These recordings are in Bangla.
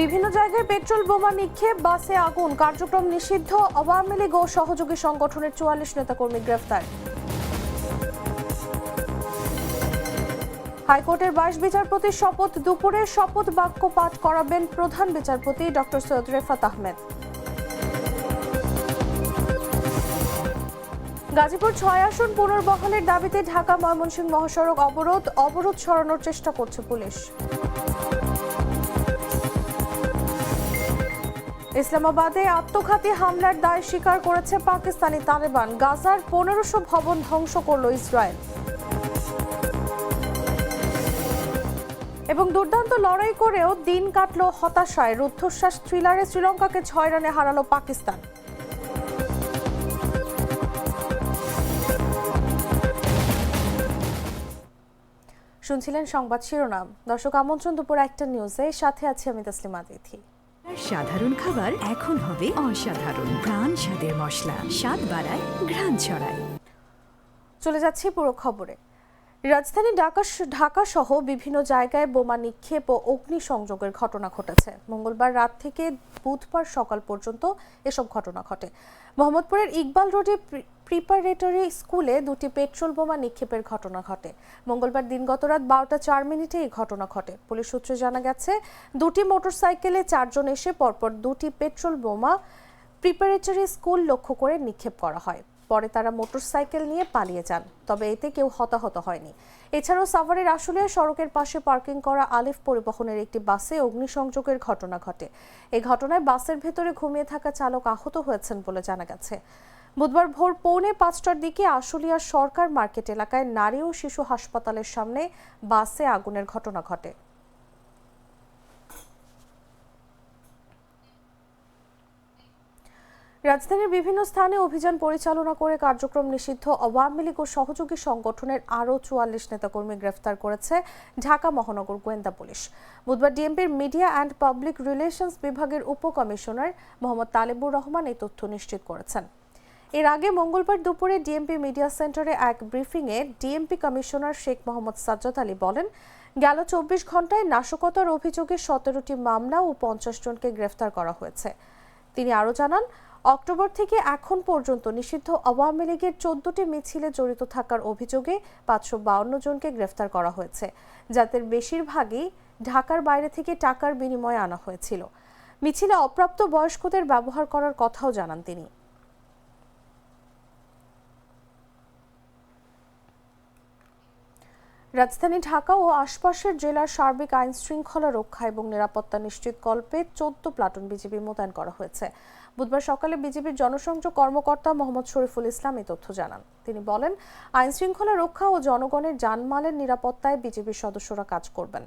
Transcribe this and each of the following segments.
বিভিন্ন জায়গায় পেট্রোল, বোমা নিক্ষেপ, বাসে আগুন। কার্যক্রম নিষিদ্ধ। আওয়ামী লীগ ও সহযোগী সংগঠনের চুয়াল্লিশ নেতাকর্মী গ্রেফতার। হাইকোর্টের বাইশ বিচারপতির শপথ দুপুরে শপথ বাক্য পাঠ করাবেন প্রধান বিচারপতি ডক্টর সৈয়দ রেফাত আহমেদ। গাজীপুর ছয় আসন পুনর্বহালের দাবিতে ঢাকা ময়মনসিংহ মহাসড়ক অবরোধ। অবরোধ সরানোর চেষ্টা করছে পুলিশ। ইসলামাবাদে আত্মঘাতী হামলার দায় স্বীকার করেছে পাকিস্তানি তালেবান। গাজার পনেরোশো ভবন ধ্বংস করল ইসরায়েল। এবং দুর্দান্ত লড়াই করেও দিন কাটল হতাশায়। রুদ্ধশ্বাস থ্রিলারে শ্রীলঙ্কাকে ছয় রানে হারালো পাকিস্তান। শুনছিলেন সংবাদ শিরোনাম। দর্শক, আমন্ত্রণ দুপুর একটা নিউজে। সাথে আছি আমি তসলিমা তিথি সাধারণ খাবার এখন হবে অসাধারণ। প্রাণ স্বাদের মশলা, স্বাদ বাড়ায়, ঘ্রাণ ছড়ায়। চলে যাচ্ছি পুরো খবরে। রাজধানী ঢাকা ঢাকা সহ বিভিন্ন জায়গায় বোমা নিক্ষেপ ও অগ্নিসংযোগের ঘটনা ঘটেছে। মঙ্গলবার রাত থেকে বুধবার সকাল পর্যন্ত এসব ঘটনা ঘটে। মোহাম্মদপুরের ইকবাল রোডে প্রিপারেটরি স্কুলে দুটি পেট্রোল বোমা নিক্ষেপের ঘটনা ঘটে। মঙ্গলবার দিনগত রাত বারোটা চার মিনিটে এই ঘটনা ঘটে। পুলিশ সূত্রে জানা গেছে, দুটি মোটরসাইকেলে চারজন এসে পরপর দুটি পেট্রোল বোমা প্রিপারেটরি স্কুল লক্ষ্য করে নিক্ষেপ করা হয়। পরে তারা মোটরসাইকেল নিয়ে পালিয়ে যান, তবে এতে কেউ হতাহত হয়নি। এছাড়াও সাভারের আশুলিয়া সড়কের পাশে পার্কিং করা আলিফ পরিবহনের একটি বাসে অগ্নিসংযোগের ঘটনা ঘটে। এই ঘটনায় বাসের ভেতরে ঘুমিয়ে থাকা চালক আহত হয়েছেন বলে জানা গেছে। বুধবার ভোর পৌনে পাঁচটার দিকে আশুলিয়ার সরকার মার্কেট এলাকায় নারী ও শিশু হাসপাতালের সামনে বাসে আগুনের ঘটনা ঘটে। রাজধানীর বিভিন্ন স্থানে অভিযান পরিচালনা করে কার্যক্রম নিষিদ্ধ আওয়ামী লীগ ও সহযোগী সংগঠনের আরও চুয়াল্লিশ নেতাকর্মী গ্রেফতার করেছে ঢাকা মহানগর গোয়েন্দা পুলিশ। বুধবার ডিএমপির মিডিয়া অ্যান্ড পাবলিক রিলেশনস বিভাগের উপকমিশনার মোহাম্মদ তালেবুর রহমান এই তথ্য নিশ্চিত করেছেন। এর আগে মঙ্গলবার দুপুরে ডিএমপি মিডিয়া সেন্টারে এক ব্রিফিংয়ে ডিএমপি কমিশনার শেখ মোহাম্মদ সাজ্জাদ আলী বলেন, গেল চব্বিশ ঘন্টায় নাশকতার অভিযোগে সতেরোটি মামলা ও পঞ্চাশ জনকে গ্রেফতার করা হয়েছে। তিনি আরও জানান অক্টোবর থেকে এখন পর্যন্ত নিষিদ্ধ আওয়ামী লীগের চোদ্দটি মিছিলে জড়িত থাকার অভিযোগে পাঁচশো বাউন্ন জনকে গ্রেফতার করা হয়েছে, যাদের বেশিরভাগই ঢাকার বাইরে থেকে টাকার বিনিময়ে আনা হয়েছিল। মিছিলে অপ্রাপ্ত বয়স্কদের ব্যবহার করার কথাও জানান তিনি। রাজধানী ঢাকা ও আশপাশের জেলার সার্বিক আইন শৃঙ্খলা রক্ষা এবং নিরাপত্তা নিশ্চিত কল্পে চোদ্দ প্লাটুন বিজিবি মোতায়েন করা হয়েছে। বুধবার সকালে বিজেপির জনসংযোগ কর্মকর্তা মোহাম্মদ শরীফুল ইসলাম এই তথ্য জানান। তিনি বলেন, আইন শৃঙ্খলা রক্ষা ও জনগণের জানমালের নিরাপত্তায় বিজেপির সদস্যরা কাজ করবেন।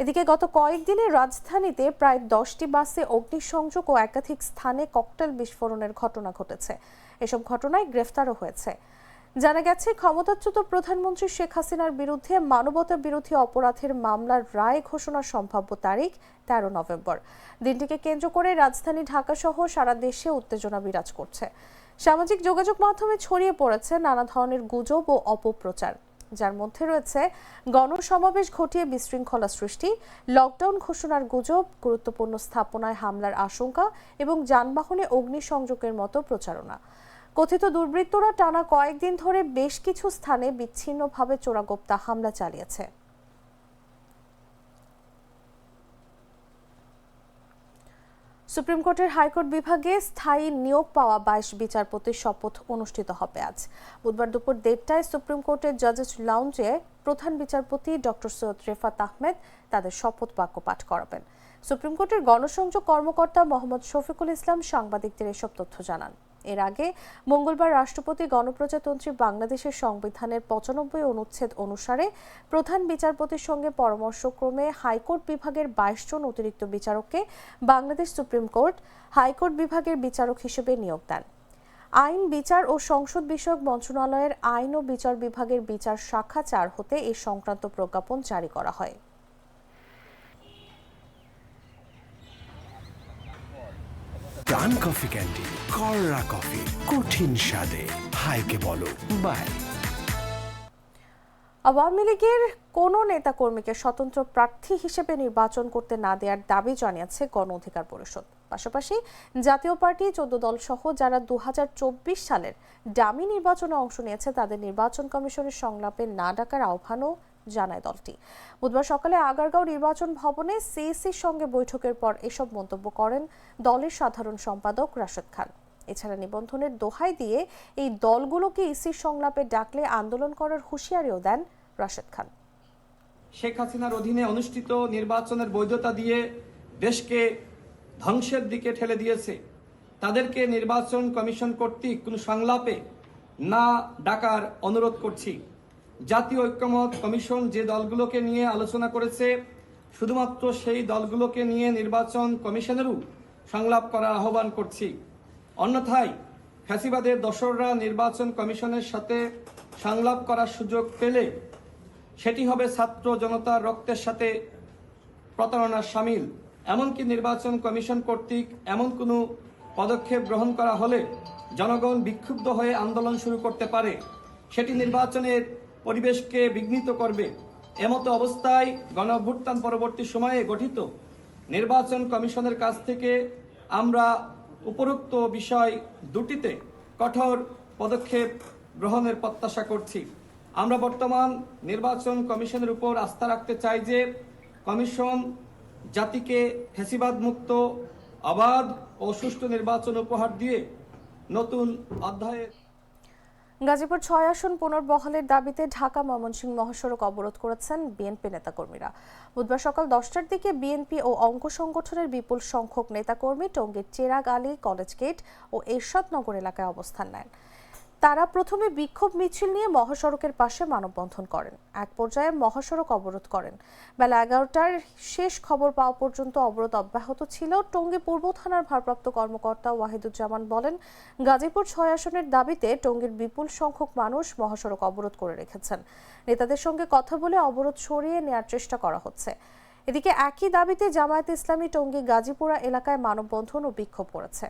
এদিকে গত কয়েকদিনে রাজধানীতে প্রায় দশটি বাসে অগ্নিসংযোগ ও একাধিক স্থানে ককটেল বিস্ফোরণের ঘটনা ঘটেছে। এসব ঘটনায় গ্রেফতারও হয়েছে। জানা গেছে, ক্ষমতাচ্যুত প্রধানমন্ত্রী শেখ হাসিনার বিরুদ্ধে মানবতা বিরোধী অপরাধের মামলার রায় ঘোষণার সম্ভাব্য তারিখ তেরো নভেম্বর। দিনটিকে কেন্দ্র করে রাজধানী ঢাকা সহ সারা দেশে উত্তেজনা বিরাজ করছে। সামাজিক যোগাযোগ মাধ্যমে ছড়িয়ে পড়েছে নানা ধরনের গুজব ও অপপ্রচার। যার মধ্যে রয়েছে, গণসমাবেশ ঘটিয়ে বিশৃঙ্খলা সৃষ্টি, লকডাউন ঘোষণার গুজব, গুরুত্বপূর্ণ স্থাপনায় হামলার আশঙ্কা এবং যানবাহনে অগ্নিসংযোগের মতো প্রচারণা। কথিত দুর্বৃত্তরা টানা কয়েকদিন ধরে বেশ কিছু স্থানে বিচ্ছিন্নভাবে চোরাগোপ্তা হামলা চালিয়েছে। সুপ্রিম কোর্টের হাইকোর্ট বিভাগে স্থায়ী নিয়োগ পাওয়া বাইশ বিচারপতির শপথ অনুষ্ঠিত হবে আজ। বুধবার দুপুর দেড়টায় সুপ্রিম কোর্টের জাজেস লাউঞ্জে প্রধান বিচারপতি ডক্টর সৈয়দ রেফাত আহমেদ তাদের শপথ বাক্য পাঠ করাবেন। সুপ্রিম কোর্টের গণসংযোগ কর্মকর্তা মোহাম্মদ শফিকুল ইসলাম সাংবাদিকদের এসব তথ্য জানান। এর আগে মঙ্গলবার রাষ্ট্রপতি, গণপ্রজাতন্ত্রী বাংলাদেশের সংবিধানের পঁচানব্বই অনুচ্ছেদ অনুসারে প্রধান বিচারপতির সঙ্গে পরামর্শক্রমে হাইকোর্ট বিভাগের বাইশ জন অতিরিক্ত বিচারককে Bangladesh supreme court high court বিভাগের বিচারক হিসেবে নিয়োগ দেন। আইন, বিচার ও সংসদ বিষয়ক মন্ত্রণালয়ের আইন ও বিচার বিভাগের বিচার শাখা চার হতে এ সংক্রান্ত প্রজ্ঞাপন জারি করা হয়। প্রাণ কফি ক্যান্ডি কররা কফি, কঠিন স্বাদে। হাইকে বলো, বাই। আওয়ামী লীগের কোনো নেতাকর্মীকে স্বতন্ত্র প্রার্থী হিসেবে নির্বাচন করতে না দেওয়ার দাবি জানিয়েছে গণ অধিকার পরিষদ। পাশাপাশি জাতীয় পার্টি, চোদ্দ দল সহ যারা দু হাজার চব্বিশ সালের ডামি নির্বাচনে অংশ নিয়েছে, তাদের নির্বাচন কমিশনের সংলাপে না ডাকার আহ্বানও জানায় দলটি। বুধবার সকালে আগারগাঁও নির্বাচন ভবনে সিইসির সঙ্গে বৈঠকের পর এসব মন্তব্য করেন দলের সাধারণ সম্পাদক রাশেদ খান। এছাড়া নিবন্ধনের দোহাই দিয়ে এই দলগুলোকে ইসির সংলাপে ডাকলে আন্দোলন করার হুঁশিয়ারিও দেন রাশেদ খান। শেখ হাসিনার অধীনে অনুষ্ঠিত নির্বাচনের বৈধতা দিয়ে দেশকে ধ্বংসের দিকে ঠেলে দিয়েছে। তাদেরকে নির্বাচন কমিশন কর্তৃক কোনো সংলাপে না ডাকার অনুরোধ করছি। জাতীয় ঐক্যমত কমিশন যে দলগুলোকে নিয়ে আলোচনা করেছে, শুধুমাত্র সেই দলগুলোকে নিয়ে নির্বাচন কমিশনেরও সংলাপ করার আহ্বান করছি। অন্যথায় ফ্যাসিবাদের দশররা নির্বাচন কমিশনের সাথে সংলাপ করার সুযোগ পেলে সেটি হবে ছাত্র জনতার রক্তের সাথে প্রতারণার সামিল। এমনকি নির্বাচন কমিশন কর্তৃক এমন কোনো পদক্ষেপ গ্রহণ করা হলে জনগণ বিক্ষুব্ধ হয়ে আন্দোলন শুরু করতে পারে। সেটি নির্বাচনের পরিবেশকে বিঘ্নিত করবে। এমতো অবস্থায় গণ পরবর্তী সময়ে গঠিত নির্বাচন কমিশনের কাছ থেকে আমরা উপরোক্ত বিষয় দুটিতে কঠোর পদক্ষেপ গ্রহণের প্রত্যাশা করছি। আমরা বর্তমান নির্বাচন কমিশনের উপর আস্থা রাখতে চাই যে কমিশন জাতিকে ফ্যাসিবাদ মুক্ত অবাধ ও সুষ্ঠু নির্বাচন উপহার দিয়ে নতুন অধ্যায়ের গাজীপুর ছয় আসন পুনর্বহালের দাবিতে ঢাকা ময়মনসিংহ মহাসড়ক অবরোধ করেছেন বিএনপি নেতাকর্মীরা। বুধবার সকাল দশটার দিকে বিএনপি ও অঙ্ক সংগঠনের বিপুল সংখ্যক নেতাকর্মী টঙ্গীর চেরাগ আলী, কলেজ গেট ও এরশাদনগর এলাকায় অবস্থান নেন। তারা প্রথমে বিক্ষোভ মিছিল নিয়ে মহাসড়কের পাশে মানববন্ধন করেন। এক পর্যায়ে মহাসড়ক অবরোধ করেন। বেলা এগারোটার শেষ খবর পাওয়া পর্যন্ত অবরোধ অব্যাহত ছিল। টঙ্গী পূর্ব থানার ভারপ্রাপ্ত কর্মকর্তা ওয়াহিদুজ্জামান বলেন, গাজীপুর ছয় আসনের দাবিতে টঙ্গীর বিপুল সংখ্যক মানুষ মহাসড়ক অবরোধ করে রেখেছেন। নেতাদের সঙ্গে কথা বলে অবরোধ সরিয়ে নেয়ার চেষ্টা করা হচ্ছে। এদিকে একই দাবিতে জামায়াত ইসলামী টঙ্গী গাজীপুরা এলাকায় মানববন্ধন ও বিক্ষোভ করেছে।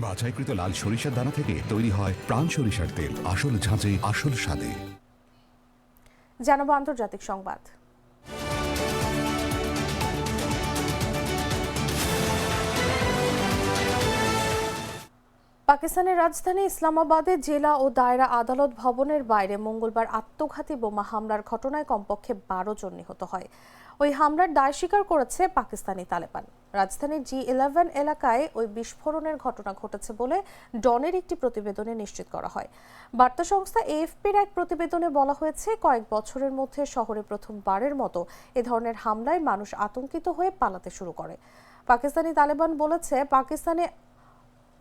বাছাইকৃত লাল সরিষার দানা থেকে তৈরি হয় প্রাণ সরিষার তেল। আসল ঝাঁঝে, আসল স্বাদে। জানাব আন্তর্জাতিক সংবাদ। পাকিস্তানের রাজধানী ইসলামাবাদে জেলা ও দায়রা আদালত ভবনের বাইরে মঙ্গলবার আত্মঘাতী বোমা হামলার ঘটনায় কমপক্ষে বারো জন নিহত হয়। ওই হামলার দায় স্বীকার করেছে পাকিস্তানি তালেবান। রাজধানীর জি ইলেভেন এলাকায় ওই বিস্ফোরণের ঘটনা ঘটেছে বলে ডনের একটি প্রতিবেদনে নিশ্চিত করা হয়। বার্তা সংস্থা এএফপির এক প্রতিবেদনে বলা হয়েছে, কয়েক বছরের মধ্যে শহরে প্রথমবারের মতো এ ধরনের হামলায় মানুষ আতঙ্কিত হয়ে পালাতে শুরু করে। পাকিস্তানি তালেবান বলেছে, পাকিস্তানে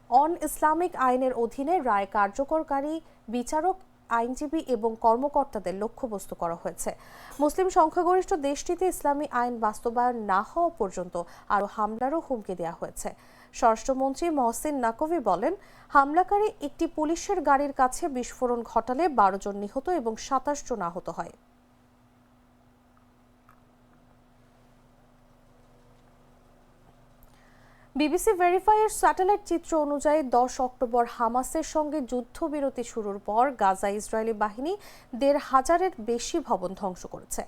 অন ইসলামিক আইনের অধীনে রায় কার্যকরকারী, বিচারক, আইনজীবী এবং কর্মকর্তাদের লক্ষ্যবস্তু করা হয়েছে। মুসলিম সংখ্যাগরিষ্ঠ দেশটিতে ইসলামী আইন বাস্তবায়ন না হওয়া পর্যন্ত আরও হামলারও হুমকি দেওয়া হয়েছে। স্বরাষ্ট্রমন্ত্রী মহসিন নাকভি বলেন, হামলাকারী একটি পুলিশের গাড়ির কাছে বিস্ফোরণ ঘটালে বারো জন নিহত এবং সাতাশ জন আহত হয়। বিবিসি ভেরিফাইয়ের স্যাটেলাইট চিত্র অনুযায়ী দশ অক্টোবর হামাসের সঙ্গে যুদ্ধবিরতি শুরুর পর গাজা ইসরায়েলি বাহিনী দেড় হাজারের বেশি ভবন ধ্বংস করেছে।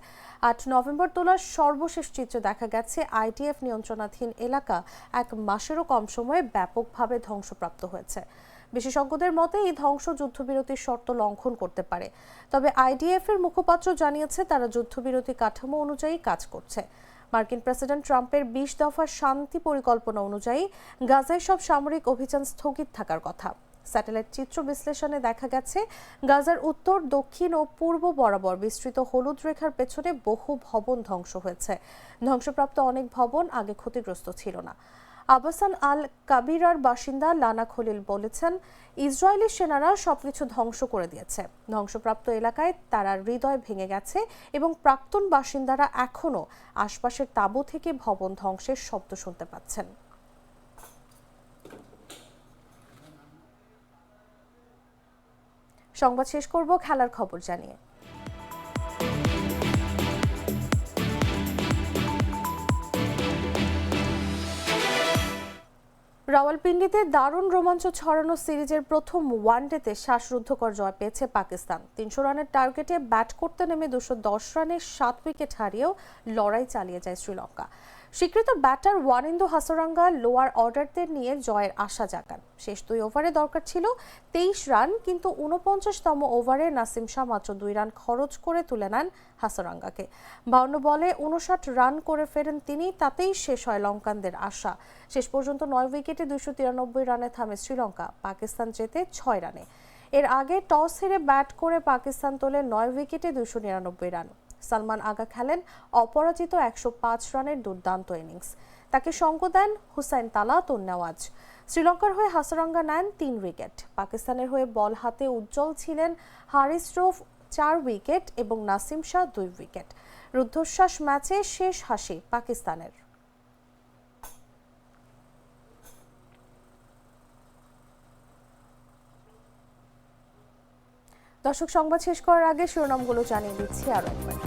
আট নভেম্বর তোলার সর্বশেষ চিত্র দেখা গেছে। আইটিএফ নিয়ন্ত্রণাধীন এলাকা এক মাসেরও কম সময়ে ব্যাপকভাবে ধ্বংসপ্রাপ্ত হয়েছে। বিশেষজ্ঞদের মতে, এই ধ্বংস যুদ্ধবিরতির শর্ত লঙ্ঘন করতে পারে। তবে আইডিএফ এর মুখপাত্র জানিয়েছে, তারা যুদ্ধবিরতি কাঠামো অনুযায়ী কাজ করছে। মার্কিন প্রেসিডেন্ট ট্রাম্পের বিশ দফা শান্তি পরিকল্পনা অনুযায়ী গাজায় সব সামরিক অভিযান স্থগিত থাকার কথা। স্যাটেলাইট চিত্র বিশ্লেষণে দেখা গেছে, গাজার উত্তর, দক্ষিণ ও পূর্ব বরাবর বিস্তৃত হলুদ রেখার পেছনে বহু ভবন ধ্বংস হয়েছে। ধ্বংসপ্রাপ্ত অনেক ভবন আগে ক্ষতিগ্রস্ত ছিল না। আবাসান আল কাবিরার বাসিন্দা লানা খলিল বলেছেন, ইসরায়েলি সেনারা সবকিছু ধ্বংস করে দিয়েছে। ধ্বংসপ্রাপ্ত এলাকায় তারা হৃদয় ভেঙে গেছে এবং প্রাক্তন বাসিন্দারা এখনও আশপাশের তাঁবু থেকে ভবন ধ্বংসের শব্দ শুনতে পাচ্ছেন। সংবাদ শেষ করব, খেলার খবর জানিয়ে। রাওয়ালপিন্ডিতে দারুণ রোমাঞ্চ ছড়ানো সিরিজের প্রথম ওয়ানডেতে শ্বাসরুদ্ধকর জয় পেয়েছে পাকিস্তান। তিনশো রানের টার্গেটে ব্যাট করতে নেমে দুশো দশ রানে সাত উইকেট হারিয়েও লড়াই চালিয়ে যায় শ্রীলঙ্কা। স্বীকৃত ব্যাটার ওয়ানিন্দু হাসরাঙ্গা লোয়ার অর্ডারদের নিয়ে জয়ের আশা জাগান। শেষ দুই ওভারে দরকার ছিল তেইশ রান, কিন্তু উনপঞ্চাশতম ওভারে নাসিম শাহ মাত্র দুই রান খরচ করে তুলে নেন হাসরাঙ্গাকে। বাউন্ন বলে উনষাট রান করে ফেরেন তিনি, তাতেই শেষ হয় লঙ্কানদের আশা। শেষ পর্যন্ত নয় উইকেটে দুশো তিরানব্বই রানে থামে শ্রীলঙ্কা, পাকিস্তান জেতে ছয় রানে। এর আগে টস হেরে ব্যাট করে পাকিস্তান তোলে নয় উইকেটে দুশো নিরানব্বই রান। সালমান আগা খেলেন অপরাজিত একশো পাঁচ রানের দুর্দান্ত ইনিংস। তাকে সঙ্গ দেন হুসাইন তালাত ও নেওয়াজ। শ্রীলঙ্কার হয়ে হাসারঙ্গা নেন তিন উইকেট। পাকিস্তানের হয়ে বল হাতে উজ্জ্বল ছিলেন হারিস রৌফ, চার উইকেট এবং নাসিম শাহ দুই উইকেট। রুদ্ধশ্বাস ম্যাচে শেষ হাসি পাকিস্তানের। দর্শক, সংবাদ শেষ করার আগে শিরোনামগুলো জানিয়ে দিচ্ছি আরও একবার।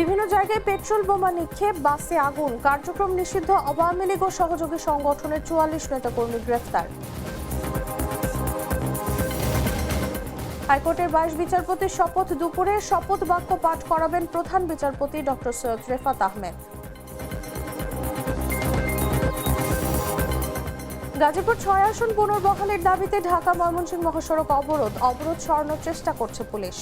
বিভিন্ন জায়গায় পেট্রোল বোমা নিক্ষেপ, বাসে আগুন। কার্যক্রম নিষিদ্ধ। আওয়ামী লীগ ও সহযোগী সংগঠনের চুয়াল্লিশ নেতাকর্মী গ্রেফতার। হাইকোর্টের বাইশ বিচারপতির শপথ দুপুরে শপথ বাক্য পাঠ করাবেন প্রধান বিচারপতি ডক্টর সৈয়দ রেফাত আহমেদ। গাজীপুর ছয় আসন পুনর্বহালের দাবিতে ঢাকা ময়মনসিংহ মহাসড়ক অবরোধ। অবরোধ সরানোর চেষ্টা করছে পুলিশ।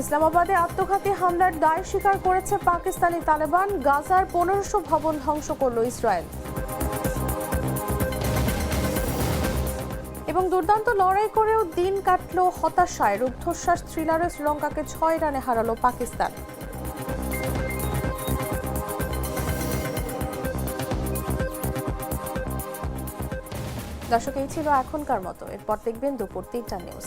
ইসলামাবাদে আত্মঘাতী হামলার দায় স্বীকার করেছে পাকিস্তানি তালেবান। গাজার পনেরোশো ভবন ধ্বংস করল ইসরায়েল। এবং দুর্দান্ত লড়াই করেও দিন কাটল হতাশায়। রুদ্ধশ্বাস থ্রিলারে শ্রীলঙ্কাকে ছয় রানে হারালো পাকিস্তান। দর্শক, এই ছিল এখনকার মতো। এরপর দেখবেন দুপুর তিনটা নিউজ